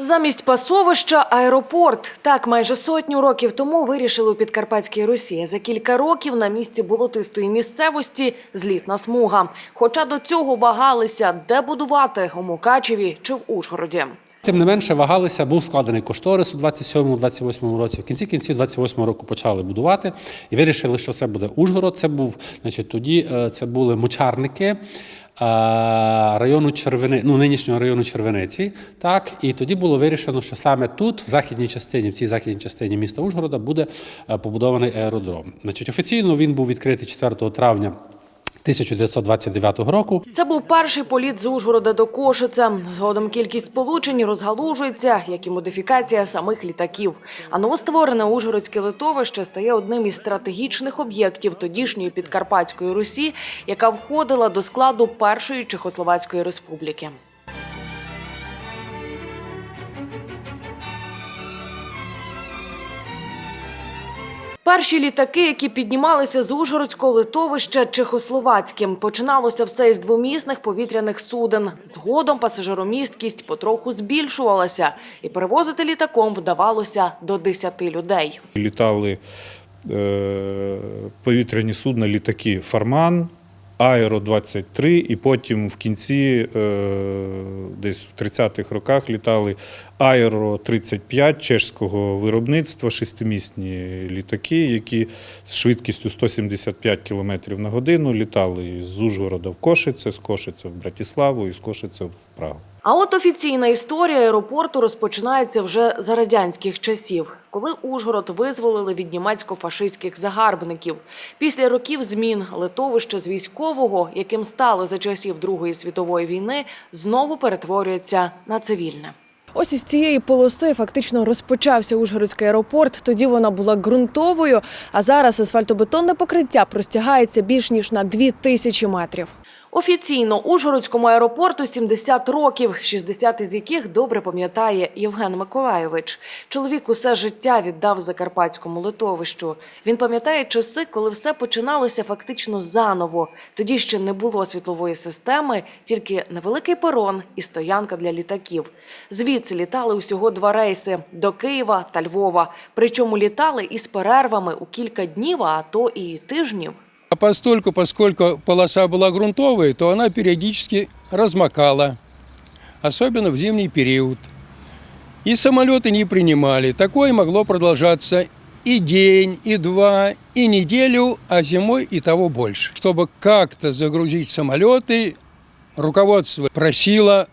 Замість пасовища аеропорт. Так майже сотню років тому вирішили у Підкарпатській Русі. За кілька років на місці болотистої місцевості злітна смуга. Хоча до цього вагалися, де будувати у Мукачеві чи в Ужгороді. Тим не менше вагалися, був складений кошторис у 27-28 році. В кінці кінців 28 року почали будувати і вирішили, що це буде Ужгород. Це був, значить, тоді е, це були мочарники. Е, Району Червени, ну нинішнього району Червениці, так і тоді було вирішено, що саме тут, в західній частині, в цій західній частині міста Ужгорода, буде е, побудований аеродром. Значить, офіційно він був відкритий 4 травня 1929 року. Це був перший політ з Ужгорода до Кошиця. Згодом кількість сполучень розгалужується, як і модифікація самих літаків. А новостворене Ужгородське литовище стає одним із стратегічних об'єктів тодішньої Підкарпатської Русі, яка входила до складу першої Чехословацької республіки. Перші літаки, які піднімалися з Ужгородського литовища Чехословацьким, починалося все із двомісних повітряних суден. Згодом пасажиромісткість потроху збільшувалася, і перевозити літаком вдавалося до 10 людей. Літали е, повітряні судна, літаки Фарман, Аеро 23, і потім в кінці, е, десь в 30-х роках, літали Аеро 35 чешського виробництва, шестимісні літаки, які з швидкістю 175 км на годину літали з Ужгорода в Кошице, з Кошице в Братиславу і з Кошице в Прагу. А от офіційна історія аеропорту розпочинається вже за радянських часів, коли Ужгород визволили від німецько-фашистських загарбників. Після років змін литовище з військового, яким стало за часів Другої світової війни, знову перетворюється на цивільне. Ось із цієї полоси фактично розпочався Ужгородський аеропорт. Тоді вона була ґрунтовою, а зараз асфальтобетонне покриття простягається більш ніж на дві тисячі метрів. Офіційно Ужгородському аеропорту 70 років, 60 із яких добре пам'ятає Євген Миколайович. Чоловік усе життя віддав Закарпатському литовищу. Він пам'ятає часи, коли все починалося фактично заново. Тоді ще не було світлової системи, тільки невеликий перон і стоянка для літаків. Звідси літали усього два рейси до Києва та Львова. Причому літали із перервами у кілька днів, а то і тижнів. А постольку, поскольку полоса была грунтовая, то она периодически размокала, особенно в зимний период. И самолеты не принимали. Такое могло продолжаться и день, и два, и неделю, а зимой и того больше. Чтобы как-то загрузить самолеты, руководство просило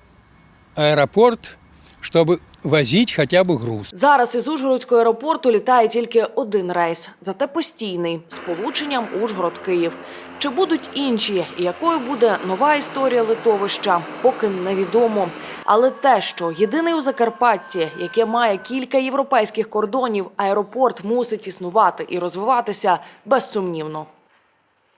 аэропорт, чтобы возить хотя бы груз. Зараз із Ужгородського аеропорту літає тільки один рейс, зате постійний з полученням Ужгород-Київ. Чи будуть інші, і якою буде нова історія литовища, поки невідомо. Але те, що єдиний у Закарпатті, яке має кілька європейських кордонів, аеропорт мусить існувати і розвиватися безсумнівно.